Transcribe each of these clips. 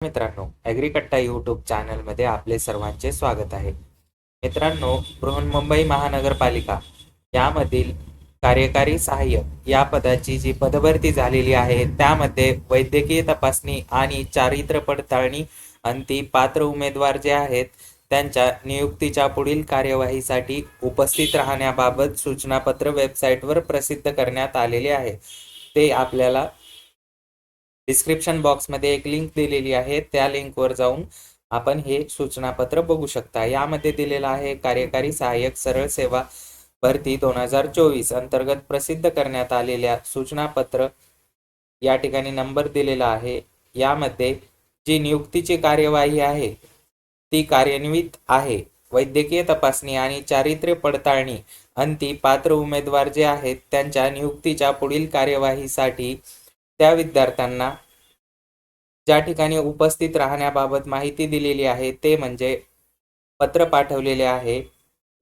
मित्रांनो ॲग्रीकट्टा यूट्यूब चॅनलमध्ये आपले सर्वांचे स्वागत आहे. मित्रांनो बृहन्मुंबई महानगरपालिका यामधील कार्यकारी सहाय्यक या पदाची जी पदभरती झालेली आहे त्यामध्ये वैद्यकीय तपासणी आणि चारित्र्य पडताळणी अंती पात्र उमेदवार जे आहेत त्यांच्या नियुक्तीच्या पुढील कार्यवाहीसाठी उपस्थित राहण्याबाबत सूचनापत्र वेबसाईटवर प्रसिद्ध करण्यात आलेले आहे. ते आपल्याला डिस्क्रिप्शन बॉक्समध्ये एक लिंक दिलेली आहे. त्या लिंकवर जाऊन आपण हे सूचनापत्र बघू शकता. यामध्ये दिलेलं आहे कार्यकारी सहाय्यक सरळ सेवा भरती दोन हजार चोवीस अंतर्गत प्रसिद्ध करण्यात आलेल्या सूचनापत्र या ठिकाणी नंबर दिलेला आहे. यामध्ये जी नियुक्तीची कार्यवाही आहे ती कार्यान्वित आहे. वैद्यकीय तपासणी आणि चारित्र्य पडताळणी अंती पात्र उमेदवार जे आहेत त्यांच्या नियुक्तीच्या पुढील कार्यवाहीसाठी त्या विद्यार्थ्यांना ज्या ठिकाणी उपस्थित राहण्याबाबत माहिती दिलेली आहे ते म्हणजे पत्र पाठवलेले आहे.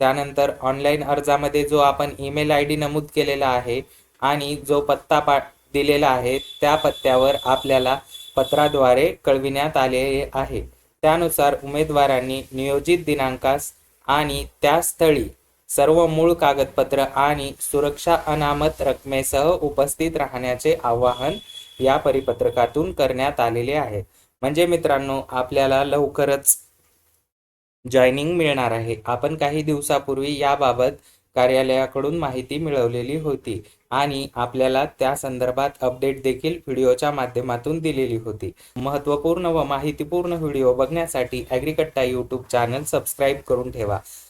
त्यानंतर ऑनलाईन अर्जामध्ये जो आपण ईमेल आय डी नमूद केलेला आहे आणि जो पत्ता पा दिलेला आहे त्या पत्त्यावर आपल्याला पत्राद्वारे कळविण्यात आलेले आहे. त्यानुसार उमेदवारांनी नियोजित दिनांकास आणि त्या स्थळी सर्व मूळ कागदपत्र आणि सुरक्षा अनामत रकमेसह उपस्थित राहण्याचे आवाहन या परिपत्रकातून करण्यात आलेले आहे. म्हणजे मित्रांनो आपल्याला लवकरच जॉईनिंग मिळणार आहे. आपण काही दिवसापूर्वी याबाबत कार्यालयाकडून माहिती मिळवलेली होती आणि आपल्याला त्या संदर्भात अपडेट देखील व्हिडिओच्या माध्यमातून दिलेली होती. महत्त्वपूर्ण व माहितीपूर्ण व्हिडिओ बघण्यासाठी ॲग्रिकट्टा यूट्यूब चॅनल सबस्क्राईब करून ठेवा.